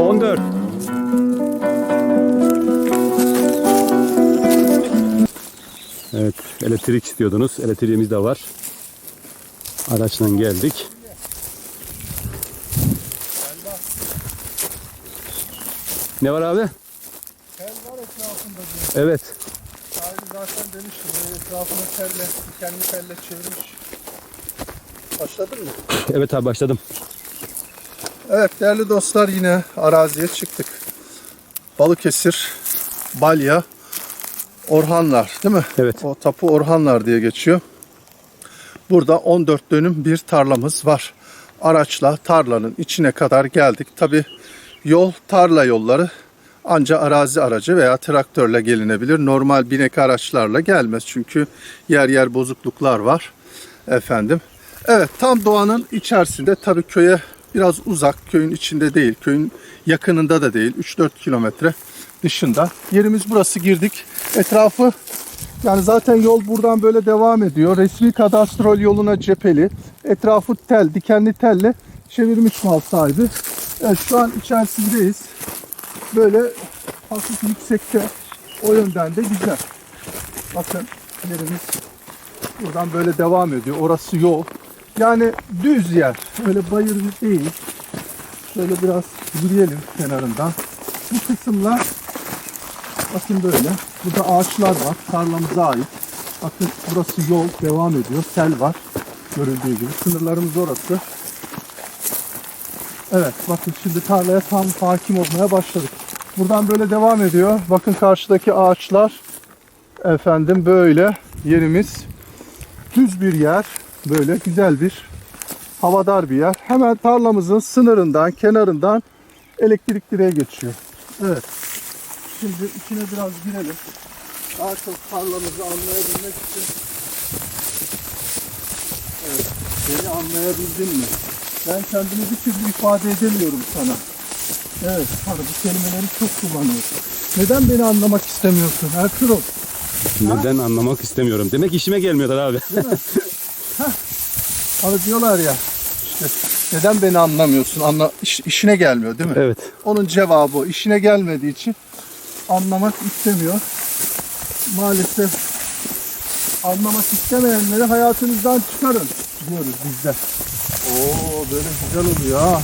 14 Evet elektrik istiyordunuz. Elektriğimiz de var. Araçla geldik. Ne var abi? Tel var etrafında diyor. Evet. Sahibi zaten demiştim. Etrafını telle, dikenli telle çevirmiş. Başladın mı? Evet abi başladım. Evet değerli dostlar yine araziye çıktık. Balıkesir, Balya, Orhanlar değil mi? Evet. O tapu Orhanlar diye geçiyor. Burada 14 dönüm bir tarlamız var. Araçla tarlanın içine kadar geldik. Tabi yol tarla yolları anca arazi aracı veya traktörle gelinebilir. Normal binek araçlarla gelmez çünkü yer yer bozukluklar var. Efendim. Evet tam doğanın içerisinde tabii köye biraz uzak. Köyün içinde değil. Köyün yakınında da değil. 3-4 kilometre dışında. Yerimiz burası girdik. Etrafı yani zaten yol buradan böyle devam ediyor. Resmi kadastrol yoluna cepheli. Etrafı tel, dikenli telle çevirmiş mal sahibi. Evet şu an içerisindeyiz. Böyle hafif yüksekte o yönden de güzel. Bakın yerimiz buradan böyle devam ediyor. Orası yol. Yani düz yer. Öyle bayır değil. Şöyle biraz yürüyelim kenarından. Bu kısımlar bakın böyle. Burada ağaçlar var. Tarlamıza ait. Bakın burası yol devam ediyor. Sel var. Görüldüğü gibi. Sınırlarımız orası. Evet bakın şimdi tarlaya tam hakim olmaya başladık. Buradan böyle devam ediyor. Bakın karşıdaki ağaçlar. Efendim böyle yerimiz düz bir yer. Böyle güzel bir havadar bir yer. Hemen tarlamızın sınırından, kenarından elektrik direğe geçiyor. Evet. Şimdi içine biraz girelim. Daha çok tarlamızı anlayabilmek için. Evet. Beni anlayabildin mi? Ben kendimi bir türlü ifade edemiyorum sana. Evet, hani bu kelimeleri çok kullanıyorsun. Neden beni anlamak istemiyorsun Ertuğrul? Neden anlamak istemiyorum. Demek işime gelmiyorlar abi. Hani diyorlar ya, işte neden beni anlamıyorsun? Anla, iş- işine gelmiyor değil mi? evet. Onun cevabı o. işine gelmediği için anlamak istemiyor. Maalesef anlamak istemeyenleri hayatınızdan çıkarın diyoruz bizde. Oo böyle güzel oluyor ha.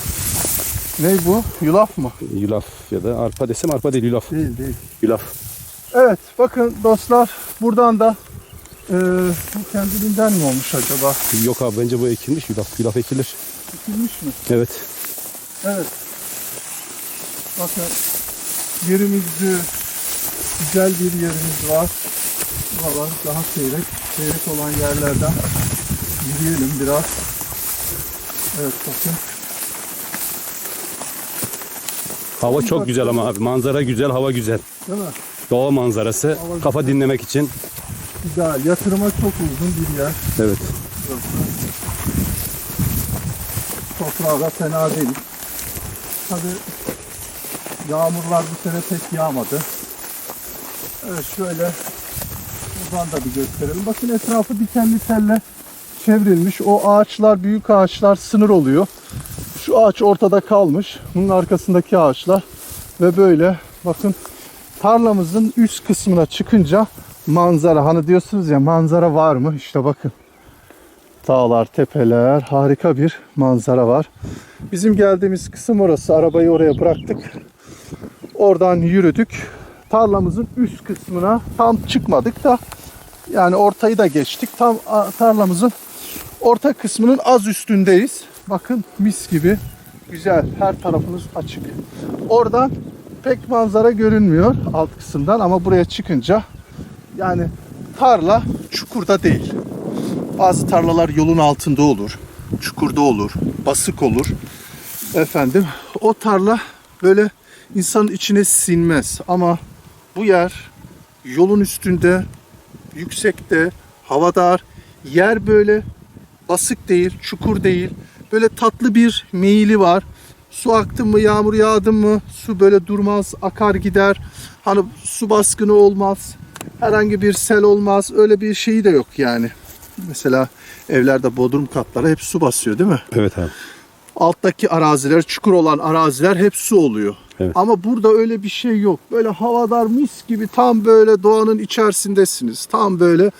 Ne bu? Yulaf mı? Yulaf ya da arpa desem arpa değil yulaf. Değil değil. Yulaf. Evet bakın dostlar buradan da e, bu kendiliğinden mi olmuş acaba? Yok abi bence bu ekilmiş yulaf. Yulaf ekilir. Çekilmiş mi? Evet. Evet. Bakın yerimiz düz. Güzel bir yerimiz var. Buralar daha seyrek. Seyrek olan yerlerden yürüyelim biraz. Evet bakın. Hava çok güzel ama abi. Manzara güzel, hava güzel. Değil mi? Doğa manzarası. Hava Kafa güzel. dinlemek için. Güzel. Yatırıma çok uygun bir yer. Evet. Toprağı da fena değil. Tabi yağmurlar bu sene pek yağmadı. Evet şöyle buradan da bir gösterelim. Bakın etrafı dikenli telle çevrilmiş. O ağaçlar, büyük ağaçlar sınır oluyor. Şu ağaç ortada kalmış. Bunun arkasındaki ağaçlar ve böyle bakın tarlamızın üst kısmına çıkınca manzara. Hani diyorsunuz ya manzara var mı? İşte bakın. Dağlar, tepeler, harika bir manzara var. Bizim geldiğimiz kısım orası. Arabayı oraya bıraktık. Oradan yürüdük. Tarlamızın üst kısmına tam çıkmadık da yani ortayı da geçtik. Tam tarlamızın orta kısmının az üstündeyiz. Bakın mis gibi güzel. Her tarafımız açık. Oradan pek manzara görünmüyor alt kısımdan ama buraya çıkınca yani tarla çukurda değil. Bazı tarlalar yolun altında olur, çukurda olur, basık olur. Efendim o tarla böyle insanın içine sinmez ama bu yer yolun üstünde, yüksekte, havadar, yer böyle basık değil, çukur değil. Böyle tatlı bir meyili var. Su aktı mı, yağmur yağdı mı su böyle durmaz, akar gider. Hani su baskını olmaz. Herhangi bir sel olmaz. Öyle bir şeyi de yok yani. Mesela evlerde bodrum katları hep su basıyor değil mi? Evet abi. Alttaki araziler, çukur olan araziler hep su oluyor. Evet. Ama burada öyle bir şey yok. Böyle havadar mis gibi tam böyle doğanın içerisindesiniz. Tam böyle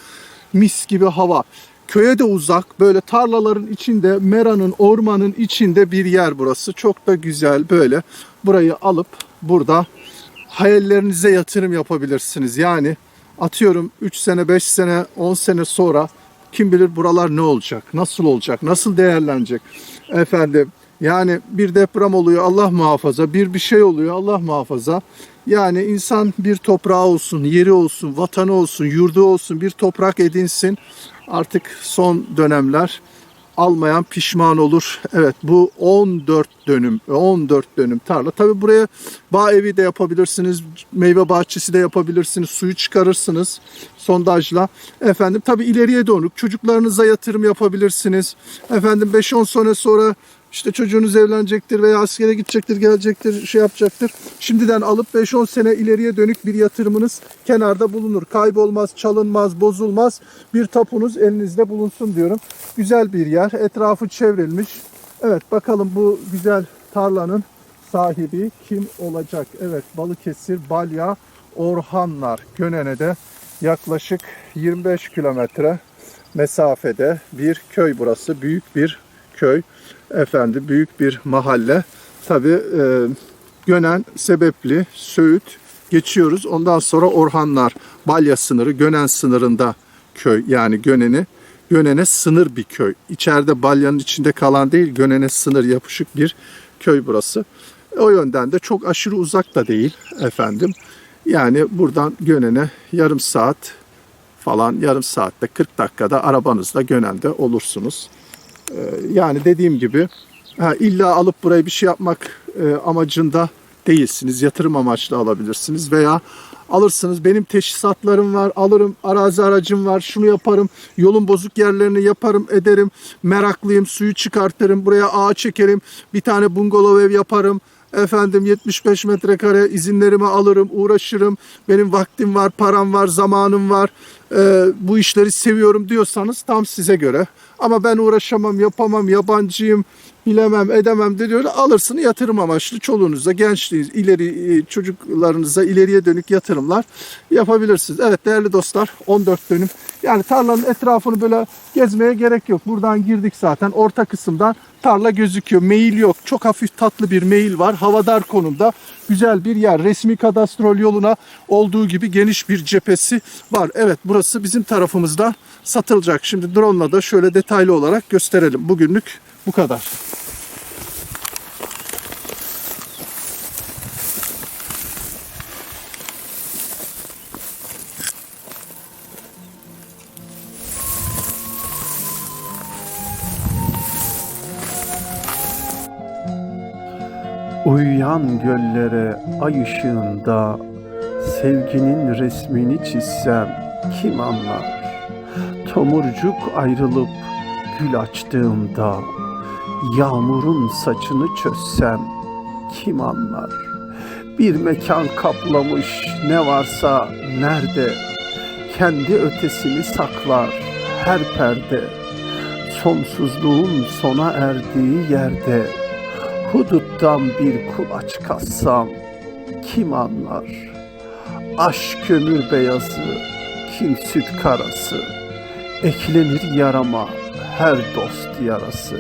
mis gibi hava. Köye de uzak böyle tarlaların içinde meranın ormanın içinde bir yer burası. Çok da güzel böyle burayı alıp burada hayallerinize yatırım yapabilirsiniz. Yani atıyorum 3 sene 5 sene 10 sene sonra kim bilir buralar ne olacak? Nasıl olacak? Nasıl değerlenecek? Efendim yani bir deprem oluyor Allah muhafaza, bir bir şey oluyor Allah muhafaza. Yani insan bir toprağı olsun, yeri olsun, vatanı olsun, yurdu olsun, bir toprak edinsin. Artık son dönemler almayan pişman olur. Evet bu 14 dönüm 14 dönüm tarla. Tabi buraya bağ evi de yapabilirsiniz. Meyve bahçesi de yapabilirsiniz. Suyu çıkarırsınız sondajla. Efendim tabi ileriye dönük çocuklarınıza yatırım yapabilirsiniz. Efendim 5-10 sene sonra işte çocuğunuz evlenecektir veya askere gidecektir, gelecektir, şey yapacaktır. Şimdiden alıp 5-10 sene ileriye dönük bir yatırımınız kenarda bulunur. Kaybolmaz, çalınmaz, bozulmaz. Bir tapunuz elinizde bulunsun diyorum. Güzel bir yer. Etrafı çevrilmiş. Evet bakalım bu güzel tarlanın sahibi kim olacak? Evet Balıkesir, Balya, Orhanlar Gönen'e yaklaşık 25 kilometre mesafede bir köy burası. Büyük bir köy. Efendi büyük bir mahalle. Tabi e, Gönen, Sebepli, Söğüt geçiyoruz. Ondan sonra Orhanlar, Balya sınırı, Gönen sınırında köy yani Gönen'i. Gönen'e sınır bir köy. İçeride Balya'nın içinde kalan değil, Gönen'e sınır yapışık bir köy burası. O yönden de çok aşırı uzak da değil efendim. Yani buradan Gönen'e yarım saat falan yarım saatte 40 dakikada arabanızla Gönen'de olursunuz. Ee, yani dediğim gibi ha, illa alıp buraya bir şey yapmak e, amacında değilsiniz. Yatırım amaçlı alabilirsiniz veya alırsınız. Benim teşhisatlarım var, alırım, arazi aracım var, şunu yaparım, yolun bozuk yerlerini yaparım, ederim, meraklıyım, suyu çıkartırım, buraya ağ çekerim, bir tane bungalov ev yaparım, efendim 75 metrekare izinlerimi alırım, uğraşırım, benim vaktim var, param var, zamanım var, Ee, bu işleri seviyorum diyorsanız tam size göre. Ama ben uğraşamam, yapamam, yabancıyım, bilemem, edemem de diyor. Alırsın yatırım amaçlı çoluğunuza, gençliğiniz, ileri e, çocuklarınıza ileriye dönük yatırımlar yapabilirsiniz. Evet değerli dostlar 14 dönüm. Yani tarlanın etrafını böyle gezmeye gerek yok. Buradan girdik zaten. Orta kısımdan tarla gözüküyor. Meyil yok. Çok hafif tatlı bir meyil var. Havadar konumda. Güzel bir yer. Resmi kadastrol yoluna olduğu gibi geniş bir cephesi var. Evet burası bizim tarafımızda satılacak. Şimdi drone'la da şöyle detaylı olarak gösterelim. Bugünlük bu kadar. Uyuyan göllere ay ışığında sevginin resmini çizsem kim anlar? Tomurcuk ayrılıp gül açtığımda yağmurun saçını çözsem kim anlar? Bir mekan kaplamış ne varsa nerede kendi ötesini saklar her perde sonsuzluğun sona erdiği yerde Huduttan bir kulaç kassam kim anlar? Aşk kömür beyazı, kim süt karası. Eklenir yarama her dost yarası.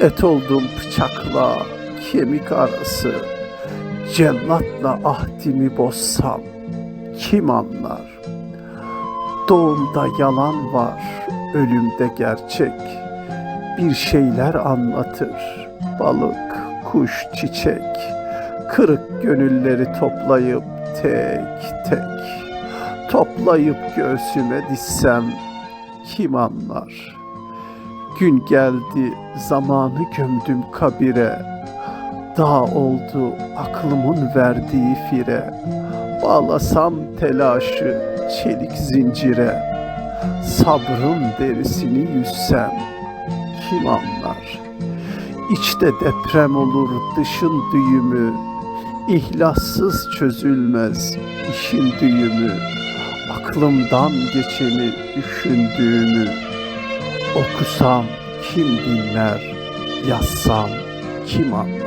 Et oldum bıçakla kemik arası. Cellatla ahdimi bozsam kim anlar? Doğumda yalan var, ölümde gerçek. Bir şeyler anlatır balık, kuş, çiçek. Kırık gönülleri toplayıp tek tek. Toplayıp göğsüme dizsem kim anlar? Gün geldi zamanı gömdüm kabire. Dağ oldu aklımın verdiği fire. Bağlasam telaşı çelik zincire. Sabrın derisini yüzsem kim anlar? İçte deprem olur dışın düğümü. İhlassız çözülmez işin düğümü. Aklımdan geçeni düşündüğümü okusam kim dinler, yazsam kim anlar?